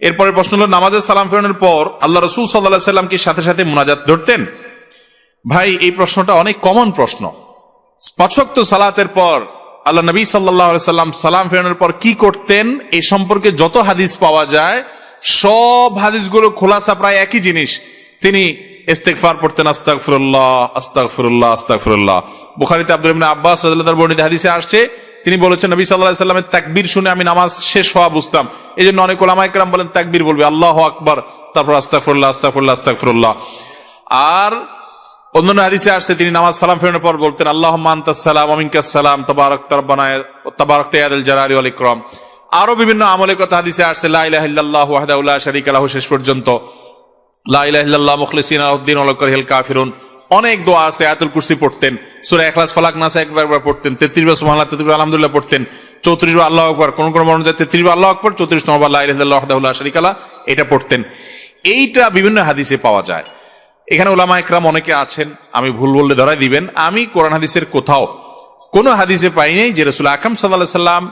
এরপরে প্রশ্ন হল, নামাজের সালাম ফেরানোর পর আল্লাহ রসুল সাল্লাহ সাল্লাম কি সাথে সাথে মোনাজাত ধরতেন? ভাই, এই প্রশ্নটা অনেক কমন প্রশ্ন। পাঁচক্ত সালাতের পর আল্লাহ নবী সাল্লাহ সাল্লাম সালাম ফেরানোর পর কি করতেন? এই সম্পর্কে যত হাদিস পাওয়া যায়, সব হাদিসগুলো খোলাসা প্রায় একই জিনিস। তিনি ইস্তেকফার পড়তেন আস্তাক ফিরুল্লাহ আস্তাক ফিরুল্লাহ আস্তাক ফিরুল্লাহ বুখারিতে আব্দুল ইবনে আব্বাস রাদিয়াল্লাহু বর্ণিত হাদিসে আসছে, তিনি বলেছেন, নবী আলাইহি সাল্লামের তাকবীর শুনে আমি নামাজ শেষ হওয়া বুঝতাম। এই জন্য অনেক ওলামা একরাম বলেন, তাকবীর বলবে, আল্লাহ আকবার, তারপর আস্তাগফিরুল্লাহ আস্তাগফিরুল্লাহ আস্তাগফিরুল্লাহ। আর অন্যান্য হাদিসে আসছে, তিনি নামাজ সালাম ফেরানোর পর বলতেন আল্লাহ সালাম আমিনকাস সালাম, তবারক তরবানায় তবারক তেয়াদুল জালালি ওয়াল ইকরাম। আরও বিভিন্ন আমলের কথা হাদিসে আসছে, লা ইলাহা ইল্লাল্লাহ ওয়াহদাহু লা শারীকা লাহু, শেষ পর্যন্ত। লা ইলাহা ইল্লাল্লাহ মুখলিসিন আলাউদ্দিন ওয়া লাকারহিল কাফিরুন। অনেক দোয়া আছে, আয়াতুল কুরসি পড়তেন। সূরা ইখলাস, ফালাক নাস একবার একবার পড়তেন। 33 বার 33 বার আলহামদুলিল্লাহ পড়তেন। 34 বার আল্লাহু আকবার, কোন কোন মরণ যায় 33 বার আল্লাহু আকবার 34 নম্বর লা ইলাহা ইল্লাল্লাহ ওয়াহদাহু লা শারীকা এটা পড়তেন। এইটা বিভিন্ন হাদিসে পাওয়া যায়। এখানে ওলামা একরাম অনেকে আছেন, আমি ভুল বললে ধরাই দিবেন। আমি কোরআন হাদিসের কোথাও কোনো হাদিসে পাই নাই যে রসুল আকাম সাল্লাহ সাল্লাম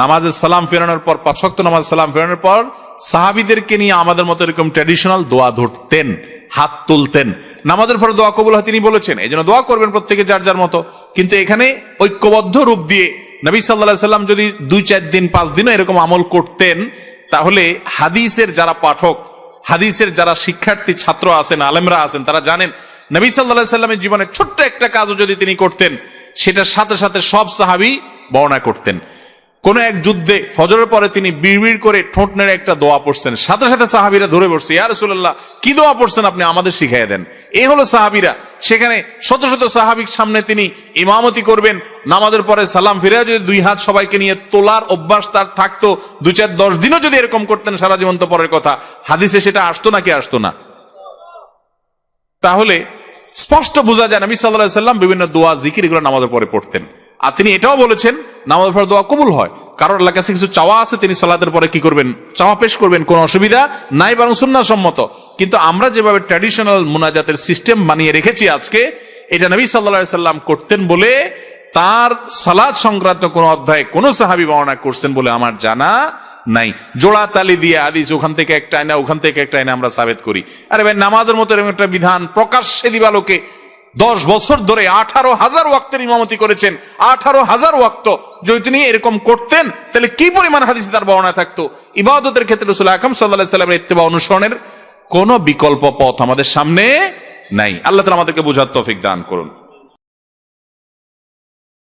নামাজের সালাম ফেরানোর পর পাঁচক্ত নামাজ সালাম ফেরানোর পর সাহাবিদেরকে নিয়ে আমাদের মতো এরকম ট্র্যাডিশনাল দোয়া ধরতেন, হাত তুলতেন। নামাজের পরে দোয়া কবুল হয়, তিনি বলেছেন, এই জন্য দোয়া করবেন প্রত্যেকে যার যার মতো। কিন্তু এখানে ঐক্যবদ্ধ রূপ দিয়ে নবী সাল্লাহ সাল্লাম যদি দুই চার দিন, পাঁচ দিনও এরকম আমল করতেন, তাহলে হাদিসের যারা পাঠক, হাদিসের যারা শিক্ষার্থী ছাত্র আছেন, আলেমরা আছেন, তারা জানেন, নবী সাল্লাহ সাল্লামের জীবনে ছোট্ট একটা কাজও যদি তিনি করতেন, সেটার সাথে সাথে সব সাহাবি বর্ণনা করতেন। কোন এক যুদ্ধে ফজরের পরে তিনি বিড়বিড় করে ঠোঁট নেড়ে একটা দোয়া পড়ছেন। সাথে সাথে সাহাবিরা ধরে পড়ছে ইয়া রসুল্লাহ কি দোয়া পড়ছেন আপনি আমাদের শিখাই দেন? এই হলো সাহাবিরা। সেখানে শত শত সাহাবিক সামনে তিনি ইমামতি করবেন। নামাজের পরে সালাম ফিরে যদি দুই হাত সবাইকে নিয়ে তোলার অভ্যাস তার থাকতো দু চার দশ দিনও যদি এরকম করতেন, সারা জীবন তো পরের কথা। হাদিসে সেটা আসতো নাকি আসতো না? তাহলে স্পষ্ট বোঝা যায়, নবী সাল্লাহ সাল্লাম বিভিন্ন দোয়া, জিকির এগুলো নামাজের পরে পড়তেন। আর তিনি এটাও বলেছেন নামাজের পরে দোয়া কবুল হয়। কারোর আল্লাহ কাছে কিছু চাওয়া আছে, তিনি সালাতের পরে কি করবেন? চাওয়া পেশ করবেন, কোনো অসুবিধা নাই, বরং সম্মত। কিন্তু আমরা যেভাবে ট্র্যাডিশনাল মুনাজাতের সিস্টেম বানিয়ে রেখেছি আজকে, এটা নবী সাল্লাহ সাল্লাম করতেন বলে তার সালাদ সংক্রান্ত কোনো অধ্যায় কোনো সাহাবি বর্ণনা করছেন বলে আমার জানা নাই। জোড়া তালি দিয়ে আদিস ওখান থেকে একটা আয়না ওখান থেকে একটা আয়না আমরা সাবেত করি। আরে ভাই, নামাজের মতো এরকম একটা বিধান প্রকাশ্যে দিবালোকে দশ বছর ধরে আঠারো হাজার ওয়াক্তের ইমামতি করেছেন, আঠারো হাজার ওয়াক্ত যদি তিনি এরকম করতেন, তাহলে কি পরিমাণ হাদিসে তার বর্ণনা থাকতো? ইবাদতের ক্ষেত্রে রসুল আকম সাল্লাহ সাল্লামের ইত্তেবা অনুসরণের কোনো বিকল্প পথ আমাদের সামনে নাই। আল্লাহ তালা আমাদেরকে বোঝার তৌফিক দান করুন।